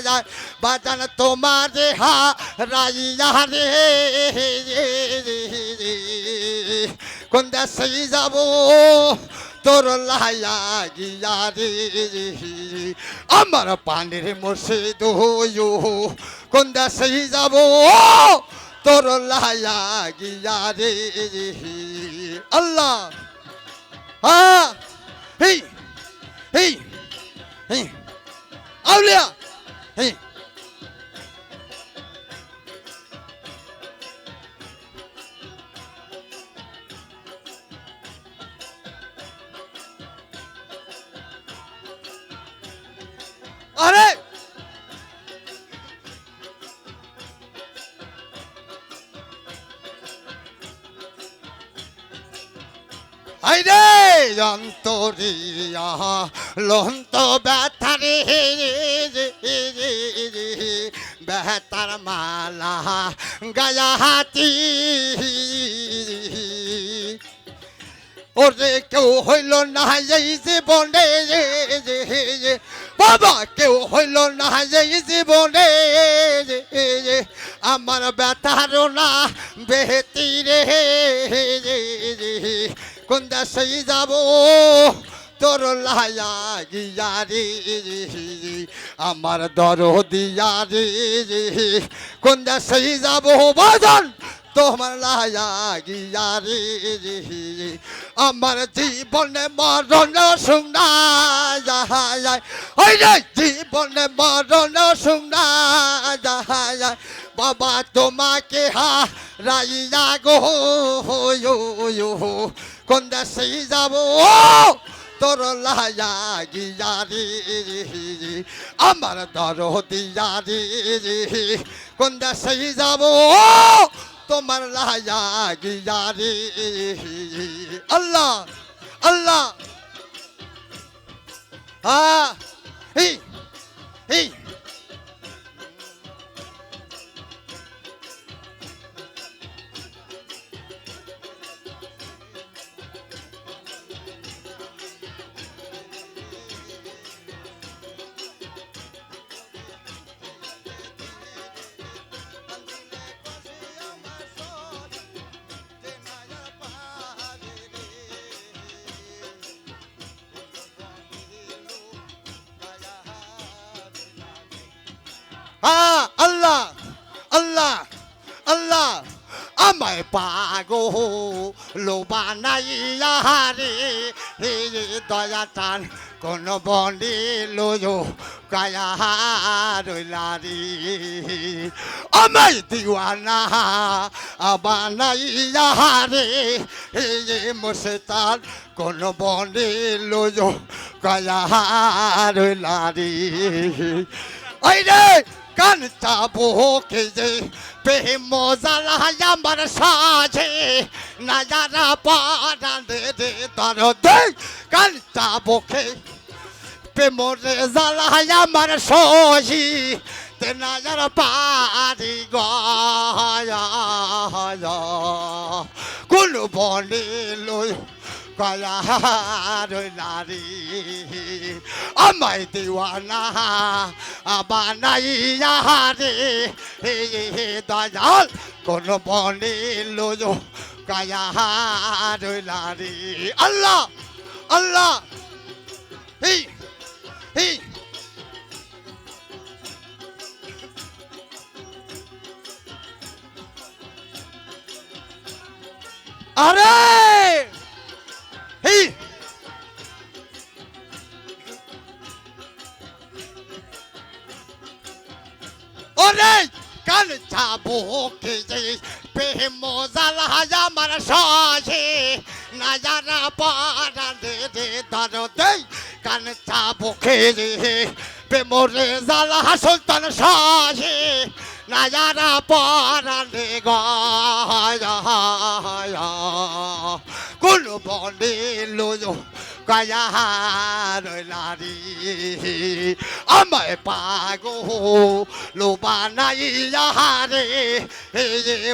যায় বাজান তোমার হা রাইয়া রে কোন দেশে যাব? তোর লাইয়া গিয়া রে। আমার পানির মুর্শিদ হইও। কোন দেশে যাব? তোর লাইয়া গিয়া রে। আল্লাহ। হ্যাঁ। হেই হেই হেই আউলিয়া। হেই আরে আইরে অন্তরিয়া লন্ত ব্যথারে বেতার মালা গায়া হাতি। ওরে কেউ হইল না এই জীবনে বাবা, কেউ হইল না এই জীবনে আমার ব্যথার না বেহতি রে কোন দেশে যাব? তোর লায়া গিয়া আমার দর দিয়া রে। কোন দেশে যাব বাজন? তোমার লায়া গিয়া রে। আমার জীবনে মরণ শুনা ওই রে, জীবনে মরণ শুনা বাবা তোমাকে হা রাইয়া গো কোন দেশে যাব? তোর লায়া গিয়া রে আমার দর দিয়ারি কোন দেশে যাব? তোমার লায়া গিয়ারি আল্লাহ আল্লাহ। হ্যাঁ এই এই। আল্লাহ আল্লাহ আল্লাহ, আমায় পাগো লো বানাইয়া রে হে দয়া টান, কোন বন্দি লোজো কায়া রইলা রে। আমায় দিওয়ানা বানাইয়া রে হে মুসতান কোন বন্দি লোজো কায়া রইলা রে। ওই রে কান চাবো কে যে। পে মজালা আমার সাজে। নাজারা পারা দে দে তর দে কান চাবো কে পে মোরে জালা আমার সহি তে নাজার পারি গয়া। কোন বনে লয় কয়া নারী আমায় দিওয়ানা বানাইয়া রে হে, দয়াল, কোন বনে লোজ কয়া নারী আল্লাহ আল্লাহ। হি হি। আরে! কাল যাব যে প্রেম জালা আমার সহে নাজারা পারা দে দে ধর দে কান যাব কে যে প্রেমরে জালা সুলতান সহে নাজারা পারা দে গায়া কোন বনে লোজো কায়ার লারি আমায় পাগো, লো বানাইয়া রে হে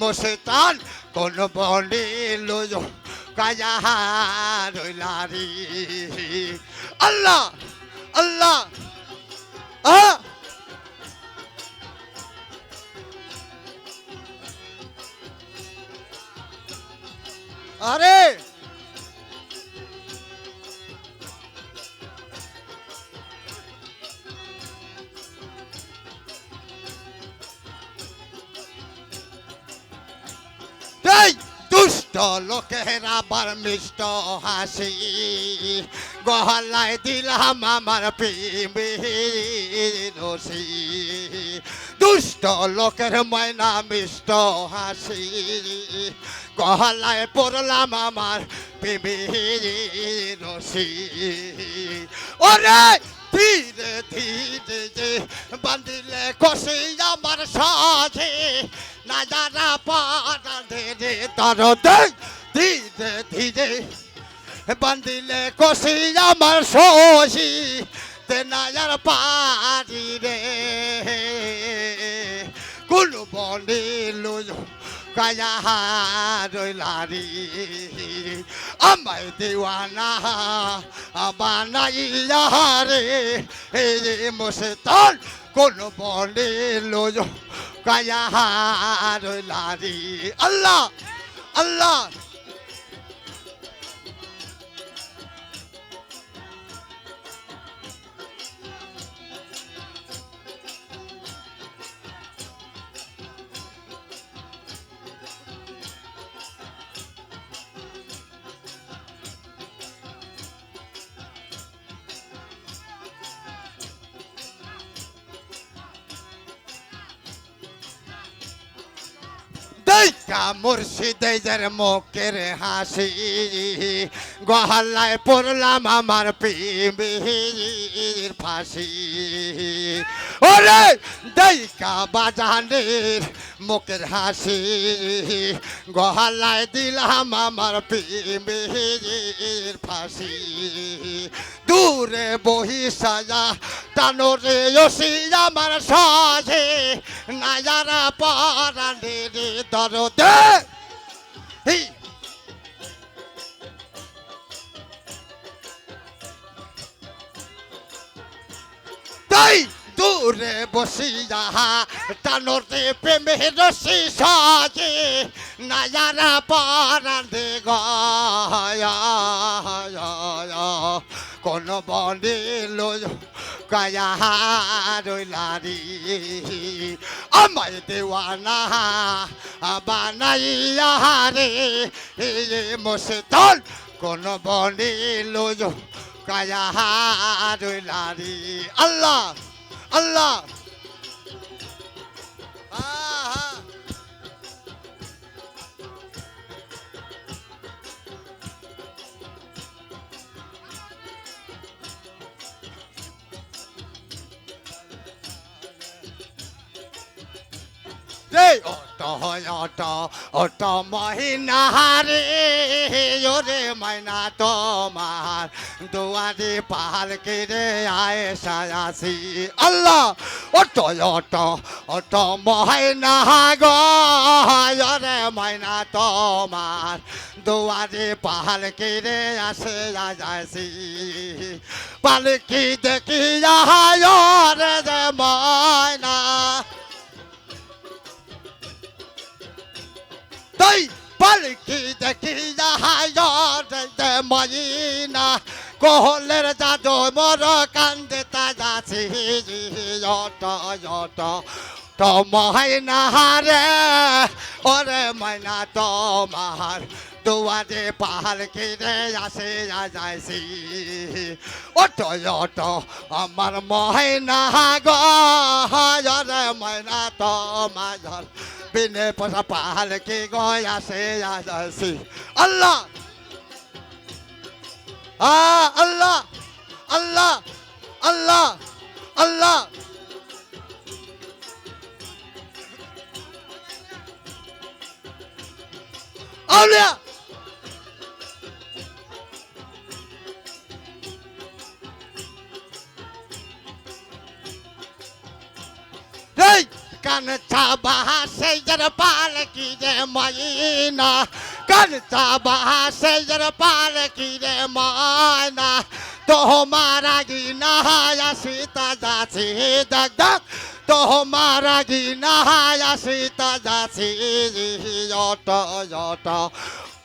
মোস্তান কোন বনে লো কায়ার লারি আল্লাহ আল্লাহ আহ আরে! লোকের আবার মিষ্ট হাসি, গহলায় দিলাম আমার রসি। দুষ্ট লোকের ময়না মিষ্ট হাসি, গহলায় পড়লাম আমার রসি। ওরে, ধীরে ধীরে যে বান্দিলে কষে আমার সাজে, না যারা পাড়া তর ধীরে ধীরে বান্দিলে কষে আমার শোষি তে নায়ার পারি রে। কুল বনে লুজ কায়া রইলারি আমায় দেওয়ানা বানাইয়া রে হে মুসতান কোন বনে লুজ কায়া রইলারি আল্লাহ আল্লাহ দেখা মুর্শিদের মুখের হাসি, গহলায় পড়লাম আমার প্রেমের ফাঁসি। ওরে দেখা বাজানের মুখের হাসি, গহলায় দিলাম আমার প্রেমের ফাঁসি। দূরে বহি সাজা টানোরে ওসি আমার সাজে, নায়ারা পারানে দরদে এই তাই দূরে বসিয়া টানোরে প্রেমের রসি সাজে, নায়ারা পারানে গায়া কোন বনে লয় কায়া রইলারি। আমায় দেওয়ানা বানাইয়া রে মুসতল কোন বনি লয় কায়া রইলারি আল্লাহ আল্লাহ অট অট অট মহিনা রে ওরে ময়না তোমার দুয়ারে পাহাড় রে আয় সায়াসি আল্লাহ, অট অট অট মহিনা গো, ওরে ময়না তোমার দুয়ারে পাহাড় রে আসে যাইসি পালকি দেখি রে যে পালকি দেখি যাহায় ময়না। কোহলের জাদু মর কান্দে তাজাছি অট অট। তো মহিনা রে ওরে ময়না তোমার। দুয়ারে পাহাড় কিরে আসে যাইছি অটো অটো, আমার মহিনা গো রে ময়না তোমার। বিনে পয়সা পাহাড় কি গয় আসে যাইছি আল্লাহ! আল্লাহ! আল্লাহ! আল্লাহ! আল্লাহ! আউলিয়া! এই কান চাবা, সেই যার পাল কি রে ময়না কান চাবা, সেই যার পাল কি রে ময়না তোমারা গিনা আসিতা যাচ্ছি, দেখ দেখ। তোমারা গিনা আসিতা যাচ্ছি অট অট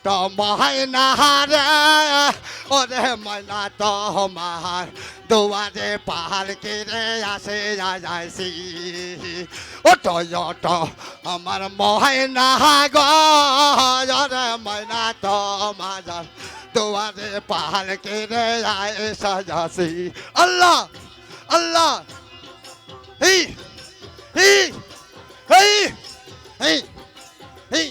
তোমায় না রে, ওরে ময়না তোমার দুয়ারে পাহাড় কেড়ে আসে যাইছি ও টয়ট আমার ময়না গো, ওরে ময়না তোমার দুয়ারে পাহাড় কেড়ে আসে যাইছি আল্লাহ আল্লাহ এই এই এই এই এই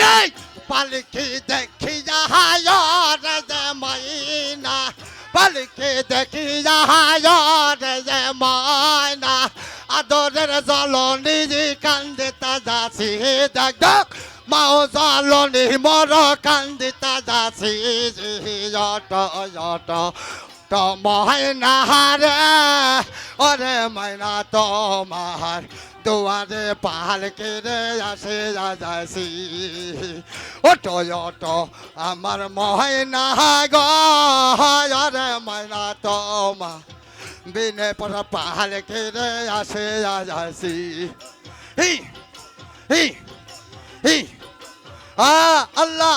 রে পালকি দেখি যাহায় যে মাইনা পালকি দেখি যাহায় যে মাইনা আদরের জলনি জি কান্দিতা যাছি দেখ মাও জলনি মর কান্দিতা যাছি যত যত তো ময়না রে ওরে ময়না তোমার দুয়ারে পাহাড় কেড়ে আসে। যাচ্ছি ওটো অটো আমার ময়না গরে ময়না তোমা বিনে পর পাহাড় কেড়ে আসে। যাচ্ছি হি হি। হি আল্লাহ।